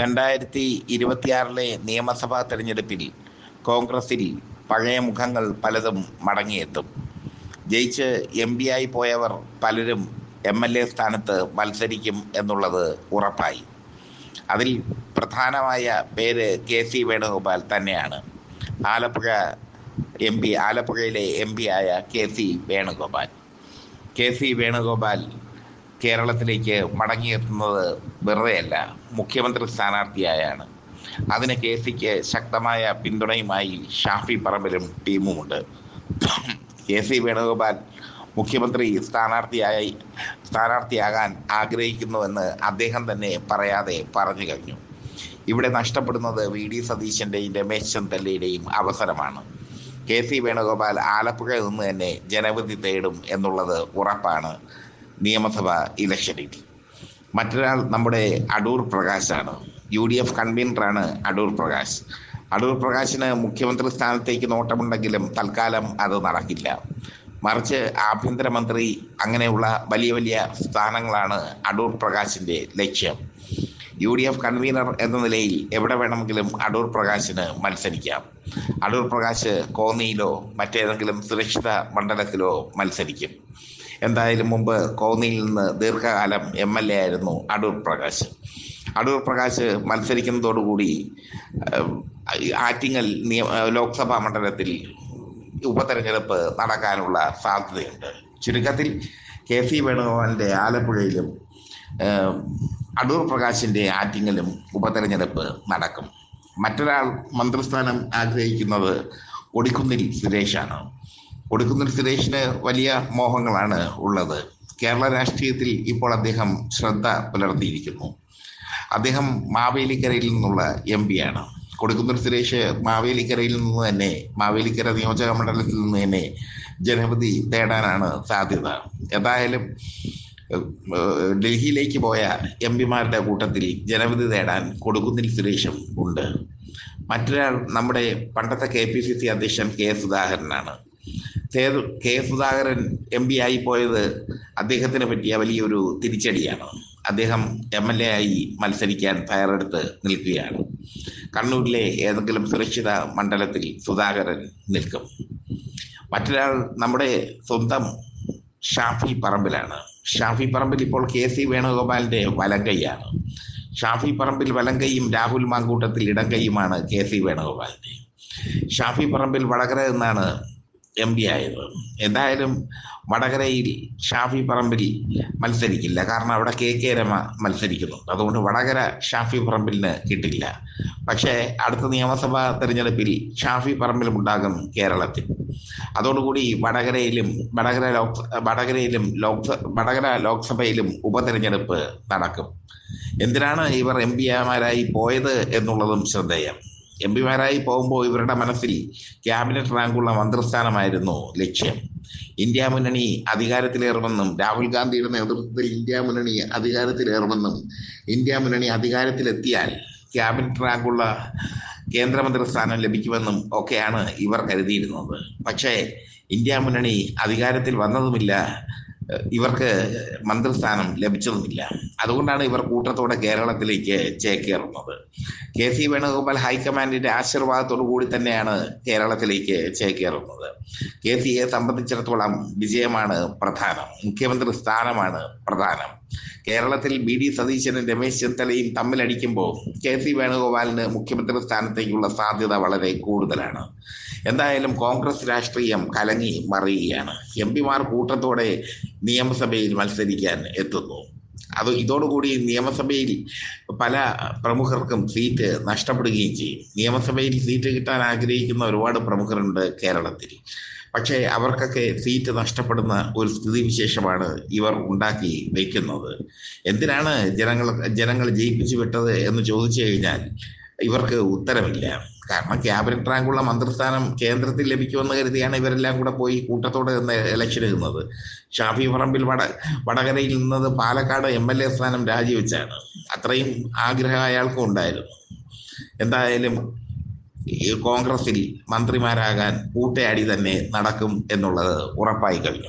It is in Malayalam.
രണ്ടായിരത്തി ഇരുപത്തിയാറിലെ നിയമസഭാ തെരഞ്ഞെടുപ്പിൽ കോൺഗ്രസിൽ പഴയ മുഖങ്ങൾ പലതും മടങ്ങിയെത്തും. ജയിച്ച് എം പി ആയി പോയവർ പലരും എം എൽ എ സ്ഥാനത്ത് മത്സരിക്കും എന്നുള്ളത് ഉറപ്പായി. അതിൽ പ്രധാനമായ പേര് കെ സി വേണുഗോപാൽ തന്നെയാണ്. ആലപ്പുഴ എം പി ആലപ്പുഴയിലെ എം പി ആയ K C Venugopal. K C Venugopal കേരളത്തിലേക്ക് മടങ്ങിയെത്തുന്നത് വെറുതെയല്ല. മുഖ്യമന്ത്രി സ്ഥാനാർത്ഥിയായാണ്. അതിന് കെ സിക്ക് ശക്തമായ പിന്തുണയുമായി ഷാഫി പറമ്പിലും ടീമുമുണ്ട്. കെ സി വേണുഗോപാൽ മുഖ്യമന്ത്രി സ്ഥാനാർത്ഥിയായി സ്ഥാനാർത്ഥിയാകാൻ ആഗ്രഹിക്കുന്നുവെന്ന് അദ്ദേഹം തന്നെ പറയാതെ പറഞ്ഞു കഴിഞ്ഞു. ഇവിടെ നഷ്ടപ്പെടുന്നത് വി ഡി സതീശന്റെയും രമേശ് ചെന്നല്ലയുടെയും അവസരമാണ്. കെ സി വേണുഗോപാൽ ആലപ്പുഴയിൽ നിന്ന് തന്നെ ജനവിധി തേടും എന്നുള്ളത് ഉറപ്പാണ്. നിയമസഭാ ഇലക്ഷനിൽ മറ്റൊരാൾ നമ്മുടെ അടൂർ പ്രകാശാണ്. യു ഡി എഫ് കൺവീനറാണ് അടൂർ പ്രകാശ്. അടൂർ പ്രകാശിന് മുഖ്യമന്ത്രി സ്ഥാനത്തേക്ക് നോട്ടമുണ്ടെങ്കിലും തൽക്കാലം അത് നടക്കില്ല. മറിച്ച് ആഭ്യന്തരമന്ത്രി അങ്ങനെയുള്ള വലിയ വലിയ സ്ഥാനങ്ങളാണ് അടൂർ പ്രകാശിന്റെ ലക്ഷ്യം. യു ഡി എഫ് കൺവീനർ എന്ന നിലയിൽ എവിടെ വേണമെങ്കിലും അടൂർ പ്രകാശിന് മത്സരിക്കാം. അടൂർ പ്രകാശ് കോന്നിയിലോ മറ്റേതെങ്കിലും സുരക്ഷിത മണ്ഡലത്തിലോ മത്സരിക്കും. എന്തായാലും മുമ്പ് കോന്നിയിൽ നിന്ന് ദീർഘകാലം എം എൽ എ ആയിരുന്നു അടൂർ പ്രകാശ്. അടൂർ പ്രകാശ് മത്സരിക്കുന്നതോടുകൂടി ആറ്റിങ്ങൽ നിയമ ലോക്സഭാ മണ്ഡലത്തിൽ ഉപതെരഞ്ഞെടുപ്പ് നടക്കാനുള്ള സാധ്യതയുണ്ട്. ചുരുക്കത്തിൽ കെ സി വേണുഗോപാലിന്റെ ആലപ്പുഴയിലും അടൂർ പ്രകാശിന്റെ ആറ്റിങ്ങലും ഉപതെരഞ്ഞെടുപ്പ് നടക്കും. മറ്റൊരാൾ മന്ത്രിസ്ഥാനം ആഗ്രഹിക്കുന്നത് ഒടിക്കുന്നിൽ സുരേഷാണ് ഒടുക്കുന്നിൽ സുരേഷിന് വലിയ മോഹങ്ങളാണ് ഉള്ളത്. കേരള രാഷ്ട്രീയത്തിൽ ഇപ്പോൾ അദ്ദേഹം ശ്രദ്ധ പുലർത്തിയിരിക്കുന്നു. അദ്ദേഹം മാവേലിക്കരയിൽ നിന്നുള്ള എം പിയാണ് കൊടുക്കുന്നിൽ സുരേഷ് മാവേലിക്കരയിൽ നിന്ന് തന്നെ മാവേലിക്കര നിയോജക മണ്ഡലത്തിൽ നിന്ന് തന്നെ ജനപതി തേടാനാണ് സാധ്യത. ഏതായാലും ഡൽഹിയിലേക്ക് പോയ എം പിമാരുടെ കൂട്ടത്തിൽ ജനവിധി തേടാൻ കൊടുക്കുന്നിൽ സുരേഷും ഉണ്ട്. മറ്റൊരാൾ നമ്മുടെ പണ്ടത്തെ കെ പി സി സി അധ്യക്ഷൻ കെ സുധാകരനാണ്. കെ സുധാകരൻ എം പി ആയി പോയത് അദ്ദേഹത്തിനെ പറ്റിയ വലിയൊരു തിരിച്ചടിയാണ്. അദ്ദേഹം എം എൽ എ ആയി മത്സരിക്കാൻ തയ്യാറെടുത്ത് നിൽക്കുകയാണ്. കണ്ണൂരിലെ ഏതെങ്കിലും സുരക്ഷിത മണ്ഡലത്തിൽ സുധാകരൻ നിൽക്കും. മറ്റൊരാൾ നമ്മുടെ സ്വന്തം ഷാഫി പറമ്പിലാണ്. ഷാഫി പറമ്പിൽ ഇപ്പോൾ കെ സി വേണുഗോപാലിന്റെ വലങ്കൈയാണ്. ഷാഫി പറമ്പിൽ വലങ്കൈയും രാഹുൽ മാങ്കൂട്ടത്തിൽ ഇടങ്കൈയുമാണ് കെ സി വേണുഗോപാലിന്റെ ഷാഫി പറമ്പിൽ വടകര എന്നാണ് എം പി ആയത്. എന്തായാലും വടകരയിൽ ഷാഫി പറമ്പിൽ മത്സരിക്കില്ല. കാരണം അവിടെ കെ കെ രമ മത്സരിക്കുന്നു. അതുകൊണ്ട് വടകര ഷാഫി പറമ്പിലിന് കിട്ടില്ല. പക്ഷേ അടുത്ത നിയമസഭാ തെരഞ്ഞെടുപ്പിൽ ഷാഫി പറമ്പിലും ഉണ്ടാകും കേരളത്തിൽ. അതോടുകൂടി വടകരയിലും വടകര ലോക് വടകരയിലും ലോക്സ വടകര ലോക്സഭയിലും ഉപതെരഞ്ഞെടുപ്പ് നടക്കും. എന്തിനാണ് ഇവർ എം പിമാരായി പോയത് എന്നുള്ളതും ശ്രദ്ധേയം. എം പിമാരായി പോകുമ്പോൾ ഇവരുടെ മനസ്സിൽ ക്യാബിനറ്റ് റാങ്കുള്ള മന്ത്രിസ്ഥാനമായിരുന്നു ലക്ഷ്യം. ഇന്ത്യ മുന്നണി അധികാരത്തിലേറുമെന്നും രാഹുൽ ഗാന്ധിയുടെ നേതൃത്വത്തിൽ ഇന്ത്യ മുന്നണി അധികാരത്തിലേറുമെന്നും ഇന്ത്യ മുന്നണി അധികാരത്തിലെത്തിയാൽ ക്യാബിനറ്റ് റാങ്കുള്ള കേന്ദ്രമന്ത്രി സ്ഥാനം ലഭിക്കുമെന്നും ഒക്കെയാണ് ഇവർ കരുതിയിരുന്നത്. പക്ഷേ ഇന്ത്യ മുന്നണി അധികാരത്തിൽ വന്നതുമില്ല ഇവർക്ക് മന്ത്രിസ്ഥാനം ലഭിച്ചതുമില്ല. അതുകൊണ്ടാണ് ഇവർ കൂട്ടത്തോടെ കേരളത്തിലേക്ക് ചേക്കേറുന്നത്. കെ സി വേണുഗോപാൽ ഹൈക്കമാൻഡിന്റെ ആശീർവാദത്തോടു കൂടി തന്നെയാണ് കേരളത്തിലേക്ക് ചേക്കേറുന്നത്. കെ സിയെ സംബന്ധിച്ചിടത്തോളം വിജയമാണ് പ്രധാനം. മുഖ്യമന്ത്രി സ്ഥാനമാണ് പ്രധാനം. കേരളത്തിൽ ബി ഡി സതീശനും രമേശ് ചെന്നിത്തലയും തമ്മിലടിക്കുമ്പോൾ കെ സി വേണുഗോപാലിന് മുഖ്യമന്ത്രി സ്ഥാനത്തേക്കുള്ള സാധ്യത വളരെ കൂടുതലാണ്. എന്തായാലും കോൺഗ്രസ് രാഷ്ട്രീയം കലങ്ങി മറിയുകയാണ്. എം പിമാർ കൂട്ടത്തോടെ നിയമസഭയിൽ മത്സരിക്കാൻ എത്തുന്നു. അത് ഇതോടുകൂടി നിയമസഭയിൽ പല പ്രമുഖർക്കും സീറ്റ് നഷ്ടപ്പെടുകയും ചെയ്യും. നിയമസഭയിൽ സീറ്റ് കിട്ടാൻ ആഗ്രഹിക്കുന്ന ഒരുപാട് പ്രമുഖരുണ്ട് കേരളത്തിൽ. പക്ഷേ അവർക്കൊക്കെ സീറ്റ് നഷ്ടപ്പെടുന്ന ഒരു സ്ഥിതിവിശേഷമാണ് ഇവർ ഉണ്ടാക്കി വയ്ക്കുന്നത് എന്തിനാണ് ജനങ്ങൾ ജനങ്ങൾ ജയിപ്പിച്ചു വിട്ടത് എന്ന് ചോദിച്ചു കഴിഞ്ഞാൽ ഇവർക്ക് ഉത്തരവില്ല. കാരണം ക്യാബിനറ്റ് റാങ്കുള്ള മന്ത്രിസ്ഥാനം കേന്ദ്രത്തിൽ ലഭിക്കുമെന്ന് കരുതിയാണ് ഇവരെല്ലാം കൂടെ പോയി കൂട്ടത്തോടെ നിന്ന് ഇലക്ഷൻ എഴുതുന്നത് ഷാഫി പറമ്പിൽ വട വടകരയിൽ നിന്നത് പാലക്കാട് എം എൽ എ സ്ഥാനം രാജിവെച്ചാണ്. അത്രയും ആഗ്രഹം അയാൾക്കും ഉണ്ടായിരുന്നു. എന്തായാലും കോൺഗ്രസിൽ മന്ത്രിമാരാകാൻ കൂട്ടയാടി തന്നെ നടക്കും എന്നുള്ളത് ഉറപ്പായി കഴിഞ്ഞു.